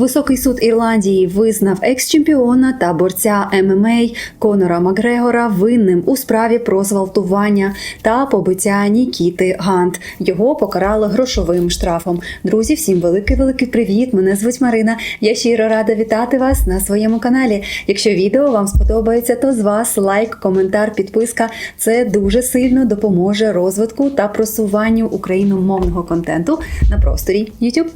Високий суд Ірландії визнав екс-чемпіона та борця ММА Конора Макгрегора винним у справі про зґвалтування та побиття Нікіти Гант. Його покарали грошовим штрафом. Друзі, всім великий великий привіт! Мене звуть Марина. Я щиро рада вітати вас на своєму каналі. Якщо відео вам сподобається, то з вас лайк, коментар, підписка. Це дуже сильно допоможе розвитку та просуванню україномовного контенту на просторі YouTube.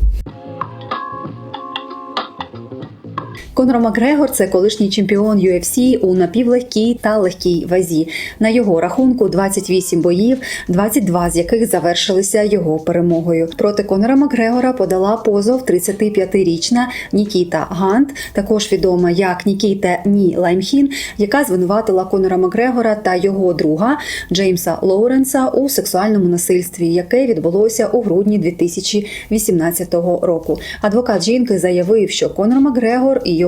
Конор Макгрегор це колишній чемпіон UFC у напівлегкій та легкій вазі. На його рахунку 28 боїв, 22 з яких завершилися його перемогою. Проти Конора Макгрегора подала позов 35-річна Нікіта Гант, також відома як Нікіта Ні Лаймхін, яка звинуватила Конора Макгрегора та його друга Джеймса Лоуренса у сексуальному насильстві, яке відбулося у грудні 2018 року. Адвокат жінки заявив, що Конор Макгрегор і його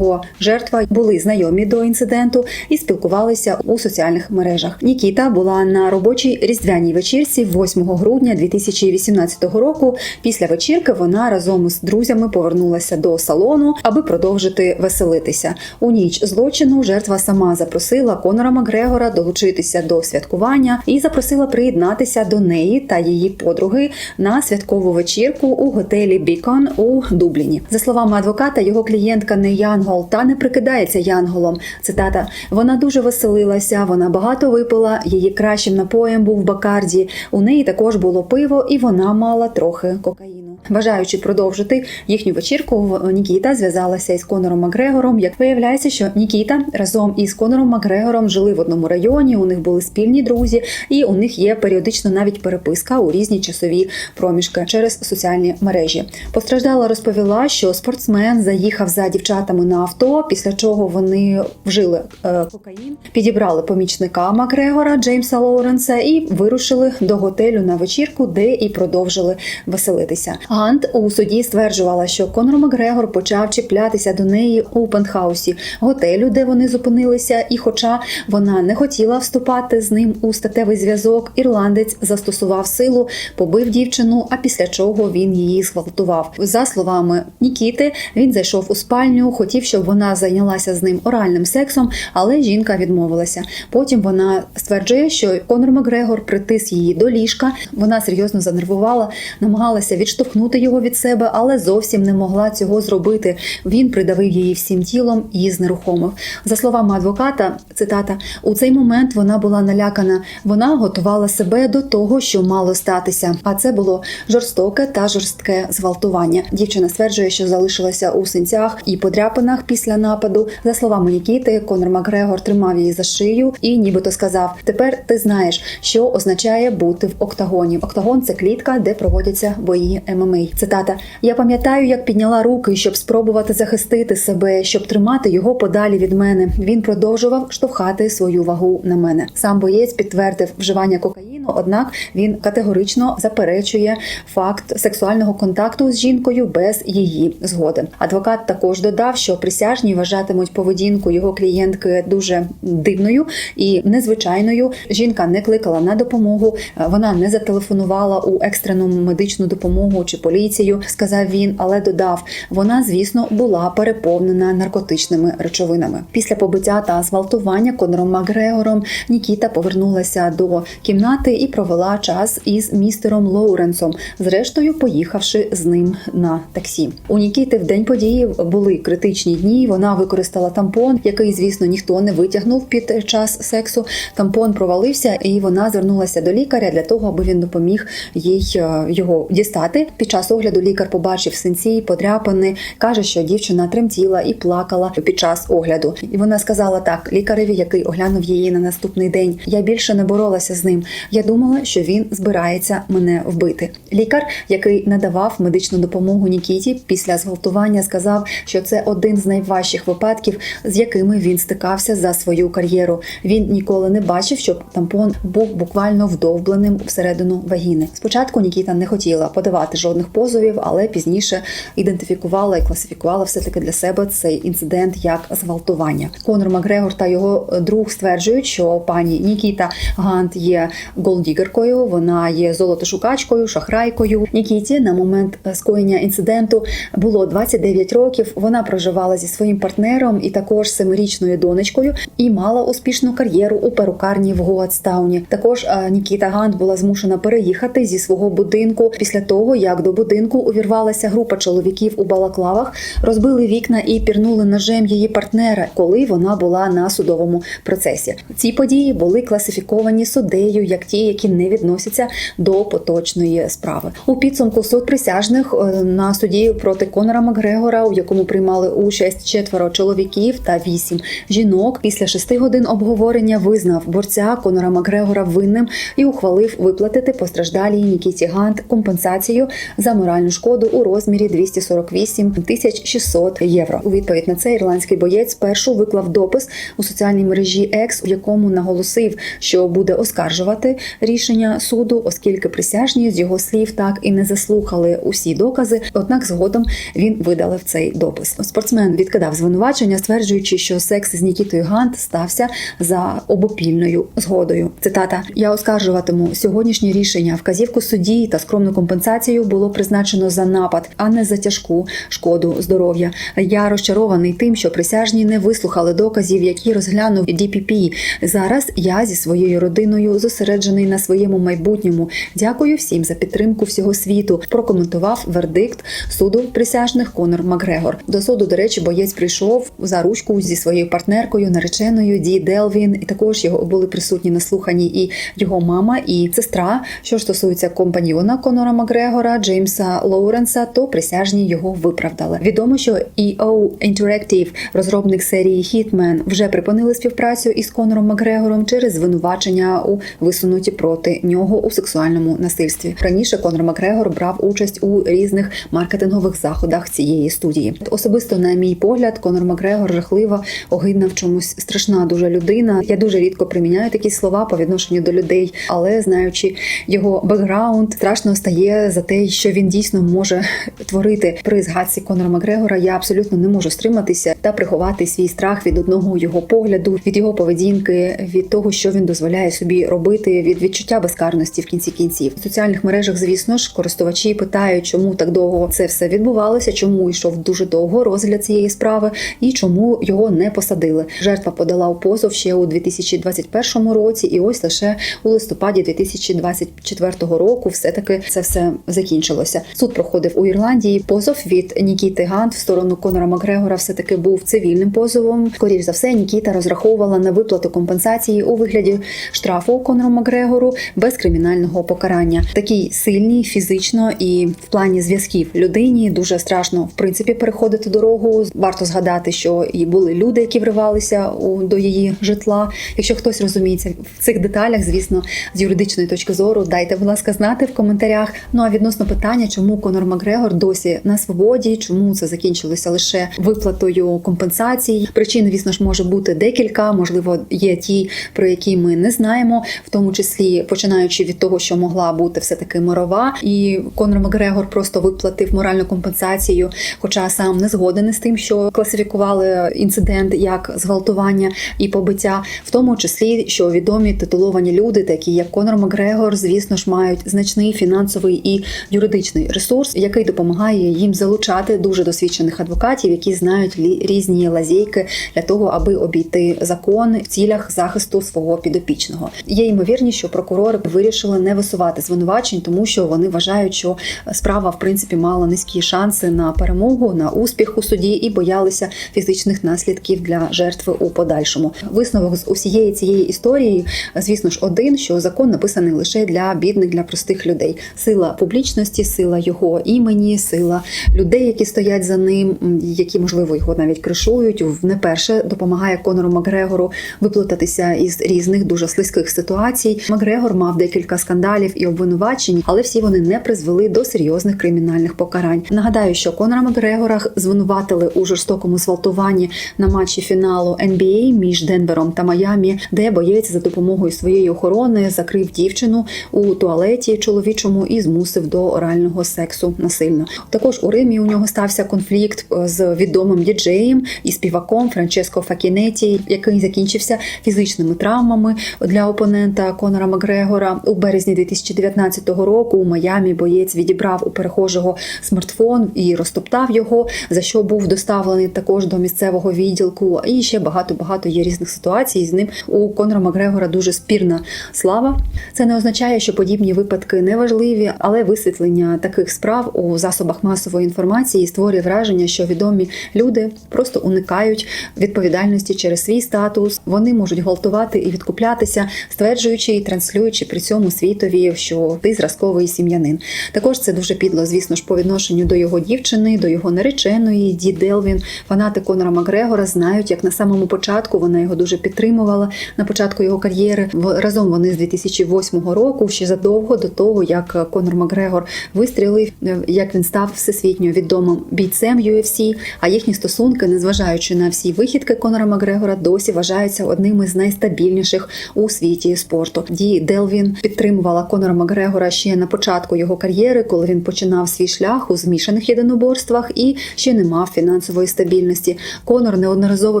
жертва були знайомі до інциденту і спілкувалися у соціальних мережах. Нікіта була на робочій різдвяній вечірці 8 грудня 2018 року. Після вечірки вона разом з друзями повернулася до салону, аби продовжити веселитися. У ніч злочину жертва сама запросила Конора Макгрегора долучитися до святкування і запросила приєднатися до неї та її подруги на святкову вечірку у готелі Бікон у Дубліні. За словами адвоката, його клієнтка не Янгол та не прикидається Янголом. Цитата: вона дуже веселилася, вона багато випила. Її кращим напоєм був Бакарді. У неї також було пиво, і вона мала трохи кокаїну. Бажаючи продовжити їхню вечірку, Нікіта зв'язалася із Конором Макгрегором. Як виявляється, що Нікіта разом із Конором Макгрегором жили в одному районі. У них були спільні друзі, і у них є періодично навіть переписка у різні часові проміжки через соціальні мережі. Постраждала розповіла, що спортсмен заїхав за дівчатами на авто, після чого вони вжили е, кокаїн, підібрали помічника Макгрегора Джеймса Лоуренса і вирушили до готелю на вечірку, де і продовжили веселитися. Гант у суді стверджувала, що Конор Макгрегор почав чіплятися до неї у пентхаусі готелю, де вони зупинилися. І, хоча вона не хотіла вступати з ним у статевий зв'язок, ірландець застосував силу, побив дівчину. А після чого він її зґвалтував. За словами Нікіти, він зайшов у спальню, хотів, щоб вона зайнялася з ним оральним сексом, але жінка відмовилася. Потім вона стверджує, що Конор Макгрегор притис її до ліжка. Вона серйозно занервувала, намагалася відштовхнути його від себе, але зовсім не могла цього зробити. Він придавив її всім тілом і знерухомив. За словами адвоката, цитата: у цей момент вона була налякана. Вона готувала себе до того, що мало статися. А це було жорстоке та жорстке зґвалтування. Дівчина стверджує, що залишилася у синцях і подряпинах після нападу. За словами Нікіти, Конор Макгрегор тримав її за шию і нібито сказав: Тепер ти знаєш, що означає бути в октагоні. Октагон це клітка, де проводяться бої ММА. Цитата: Я пам'ятаю, як підняла руки, щоб спробувати захистити себе, щоб тримати його подалі від мене. Він продовжував штовхати свою вагу на мене. Сам боєць підтвердив вживання кокаїну, однак він категорично заперечує факт сексуального контакту з жінкою без її згоди. Адвокат також додав, що присяжні вважатимуть поведінку його клієнтки дуже дивною і незвичайною. Жінка не кликала на допомогу, вона не зателефонувала у екстрену медичну допомогу чи поліцію, сказав він, але додав, вона, звісно, була переповнена наркотичними речовинами. Після побиття та зґвалтування Конором Макгрегором Нікіта повернулася до кімнати і провела час із містером Лоуренсом, зрештою поїхавши з ним на таксі. У Нікіти в день події були критичні дні. Вона використала тампон, який, звісно, ніхто не витягнув під час сексу. Тампон провалився, і вона звернулася до лікаря для того, аби він допоміг їй е, його дістати. Під час огляду лікар побачив синці, подряпини, каже, що дівчина тремтіла і плакала під час огляду. І вона сказала так: лікареві, який оглянув її на наступний день. Я більше не боролася з ним. Я думала, що він збирається мене вбити. Лікар, який надавав медичну допомогу Нікіті після зґвалтування, сказав, що це один з найважчих випадків, з якими він стикався за свою кар'єру. Він ніколи не бачив, щоб тампон був буквально вдовбленим всередину вагіни. Спочатку Нікіта не хотіла подавати жодних позовів, але пізніше ідентифікувала і класифікувала все таки для себе цей інцидент як зґвалтування. Конор Макгрегор та його друг стверджують, що пані Нікіта Гант є голдігеркою, вона є золотошукачкою, шахрайкою. Нікіті на момент е, скоєння інциденту було 29 років. Вона проживала зі своїм партнером і також семирічною донечкою і мала успішну кар'єру у перукарні в Гоатстауні. Також е, Нікіта Гант була змушена переїхати зі свого будинку після того, як до будинку увірвалася група чоловіків у балаклавах, розбили вікна і пірнули ножем її партнера, коли вона була на судовому процесі. Ці події були класифіковані суддею як ті, які не відносяться до поточної справи. У підсумку суд присяжних е, на суді проти Конора Макгрегора, у якому приймали участь четверо чоловіків та вісім жінок, після шести годин обговорення визнав борця Конора Макгрегора винним і ухвалив виплатити постраждалій Нікіті Гант компенсацію за моральну шкоду у розмірі 248 тисяч 600 євро. У відповідь на це ірландський боєць спершу виклав допис у соціальній мережі X, у якому наголосив, що буде оскаржувати рішення суду, оскільки присяжні з його слів так і не заслухали усі докази. Однак згодом він видалив цей допис. Спортсмен відкидав звинувачення, стверджуючи, що секс з Нікітою Гант стався за обопільною згодою. Цитата: Я оскаржуватиму сьогоднішнє рішення. Вказівку судді та скромну компенсацію було призначено за напад, а не за тяжку шкоду здоров'я. Я розчарований тим, що присяжні не вислухали доказів, які розглянув DPP. Зараз я зі своєю родиною зосереджений на своєму майбутньому. Дякую всім за підтримку всього світу. Прокоментував вердикт суду присяжних Конор Макгрегор. До суду, до речі, боєць прийшов за ручку зі своєю партнеркою, нареченою Ді Делвін. І також його були присутні на слуханні і його мама, і сестра. Що стосується компаньйона Конора Макгрегора, Джеймса Лоуренса, то присяжні його виправдали. Відомо, що EO Interactive, розробник серії Hitman, вже припинили співпрацю із Конором Макгрегором через звинувачення у висунуті проти нього у сексуальному насильстві. Раніше Конор Макгрегор брав участь у різних маркетингових заходах цієї студії. Особисто, на мій погляд, Конор Макгрегор жахлива, огидна в чомусь страшна дуже людина. Я дуже рідко приміняю такі слова по відношенню до людей, але знаючи його бекграунд, страшно стає за те, що він дійсно може творити при згадці Конора Макгрегора. Я абсолютно не можу стриматися та приховати свій страх від одного його погляду, від його поведінки, від того, що він дозволяє собі робити, від відчуття безкарності в кінці кінців. В соціальних мережах, звісно ж, користувачі питають, чому так довго це все відбувалося, чому йшов дуже довго розгляд цієї справи і чому його не посадили. Жертва подала у позов ще у 2021 році, і ось лише у листопаді 2024 року все таки це все закінчилося. Суд проходив у Ірландії. Позов від Нікіти Гант в сторону Конора Макгрегора все таки був цивільним позовом. Скоріш за все, Нікіта розраховувала на виплату компенсації у вигляді штрафу Конору Макгрегору без кримінального покарання. Такий сильній фізично і в плані зв'язків людині дуже страшно в принципі переходити дорогу. Варто згадати, що і були люди, які вривалися до її житла. Якщо хтось розуміється в цих деталях, звісно, з юридичної точки зору, дайте, будь ласка, знати в коментарях. Ну а відносно питання, чому Конор Макгрегор досі на свободі, чому це закінчилося лише виплатою компенсацій. Причин, звісно ж, може бути декілька. Можливо, є ті, про які ми не знаємо, в тому числі починаючи від того, що могла бути все таки мирова, і Конор Макгрегор просто виплатив моральну компенсацію, хоча сам не згоден з тим, що класифікували інцидент як зґвалтування і побиття, в тому числі що відомі титуловані люди, такі як Конор Макгрегор, звісно ж, мають значний фінансовий і юридичний ресурс, який допомагає їм залучати дуже досвідчених адвокатів, які знають різні лазейки для того, аби обійти закон в цілях захисту свого підопічного. Є ймовірність, що прокурори вирішили не висувати звинувачень, тому що вони вважають, що справа в принципі мала низькі шанси на перемогу, на успіх у суді і боялися фізичних наслідків для жертви у подальшому. Висновок з усієї цієї історії, звісно ж, один, що закон написаний лише для бідних, для простих людей. Сила публічності, сила його імені, сила людей, які стоять за ним, які можливо його навіть кришують. Не перше допомагає Конору Макгрегору виплутатися із різних дуже слизьких ситуацій. Макгрегор мав декілька скандалів і обвинувачень, але всі вони не призвели до серйозних кримінальних покарань. Нагадаю, що Конора Макгрегора звинуватили у жорстокому зґвалтуванні на матчі фіналу NBA між Денвером та Майамі, де боєць за допомогою своєї охорони закрив дівчину у туалеті чоловічому і змусив до орального сексу насильно. Також у Римі у нього стався конфлікт е, з відомим діджеєм і співаком Франческо Факінеті, який закінчився фізичними травмами для опонента Конора Макгрегора у березні 2019 року у Майамі боєць відібрав у перехожого смартфон і розтоптав його, за що був доставлений також до місцевого відділку. І ще багато багато є різних ситуацій. З ним у Конора Макгрегора дуже спірна слава. Це не означає, що подібні випадки не важливі, але висвітлення таких справ у засобах масової інформації створює враження, що відомі люди просто уникають відповідальності через свій статус. Вони можуть гвалтувати і відкуплятися, стверджуючи і транслюючи при цьому світові, що ти зразковий сім'янин. Також це дуже підло, звісно ж, по відношенню до його дівчини, до його нареченої Ді Делвін. Фанати Конора Макгрегора знають, як на самому початку вона його дуже підтримувала на початку його кар'єри. Разом вони з 2008 року, ще задовго до того, як Конор Макгрегор вистрілив, е, як він став всесвітньо відомим бійцем UFC, а їхні стосунки, незважаючи на всі вихідки Конора Макгрегора, досі вважаються одними з найстабільніших у світі спорту. Ді Делвін підтримувала Конора Макгрегора ще на початку його кар'єри, коли він починав свій шлях у змішаних єдиноборствах і ще не мав фінансової стабільності. Конор неодноразово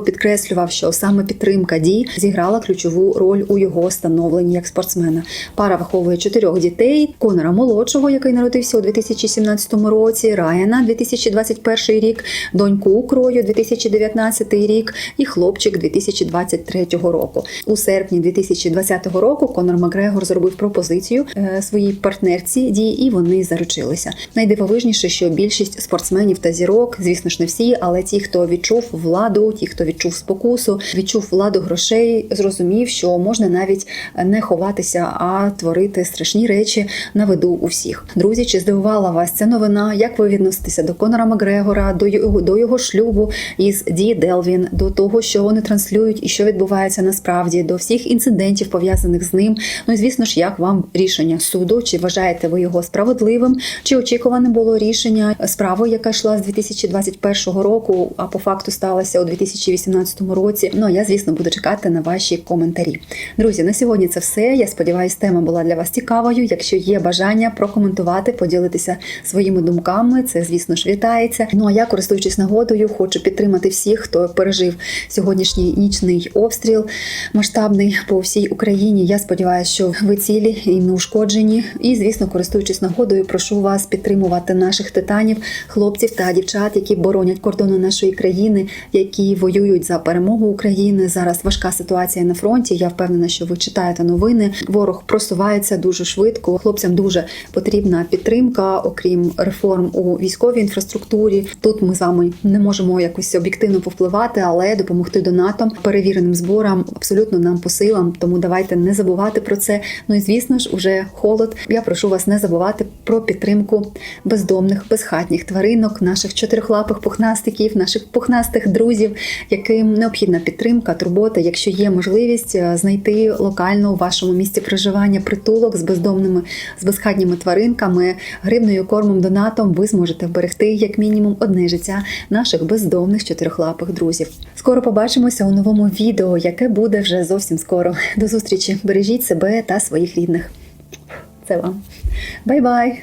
підкреслював, що саме підтримка Ді зіграла ключову роль у його становленні як спортсмена. Пара виховує чотирьох дітей: Конора молодшого, який народився у 2017 році, Райана 2021 рік, доньку Крою 2019 рік і хлопчик 2023 року. У серпні 2020 року Конор Макгрегор зробив пропозицію е, своїй партнерці Ді, і вони заручилися. Найдивовижніше, що більшість спортсменів та зірок, звісно ж, не всі, але ті, хто відчув владу, ті, хто відчув спокусу, відчув владу грошей, зрозумів, що можна навіть не ховатися, а творити страшні речі на виду у всіх. Друзі, чи здивувала вас ця новина? Як ви відноситеся до Конора Макгрегора, до його до його шлюбу із Ді Делвін, до того, що вони транслюють і що відбувається насправді, до всіх інцидентів пов'язаних з ним? Ну і звісно ж, як вам рішення суду? Чи вважаєте ви його справедливим? Чи очікуване було рішення справи, яка йшла з 2021 року, а по факту сталася у 2018 році? Ну а я, звісно, буду чекати на ваші коментарі. Друзі, на сьогодні це все. Я сподіваюся, тема була для вас цікавою. Якщо є бажання прокоментувати, поділитися своїми думками, це звісно ж вітається. Ну а я, користуючись нагодою, хочу підтримати всіх, хто пережив сьогоднішній нічний обстріл масштабний по всій Україні. Я сподіваюся, що ви цілі і не ушкоджені. І звісно, користуючись нагодою, прошу вас підтримувати наших титанів, хлопців та дівчат, які боронять кордони нашої країни, які воюють за перемогу України. Зараз важка ситуація на фронті. Я впевнена, що ви читаєте новини. Ворог просувається дуже швидко. Хлопцям дуже потрібна підтримка, окрім реформ у військовій інфраструктурі. Тут ми з вами не можемо якось об'єктивно повпливати, але допомогти донатам, перевіреним зборам абсолютно нам по силам. Тому давайте не забувати про це. Ну і звісно ж, уже холод. Я прошу вас не забувати про підтримку бездомних, безхатніх тваринок, наших чотирихлапих пухнастиків, наших пухнастих друзів, яким необхідна підтримка, турбота. Якщо є можливість е, знайти локально у вашому місці проживання притулок з бездомними, з безхатніми тваринками, гривною кормом донатом, ви зможете вберегти як мінімум одне життя наших бездомних чотирихлапих друзів. Скоро побачимося у новому відео, яке буде вже зовсім скоро. До зустрічі! Бережіть себе та своїх рідних. Це вам. Бай-бай!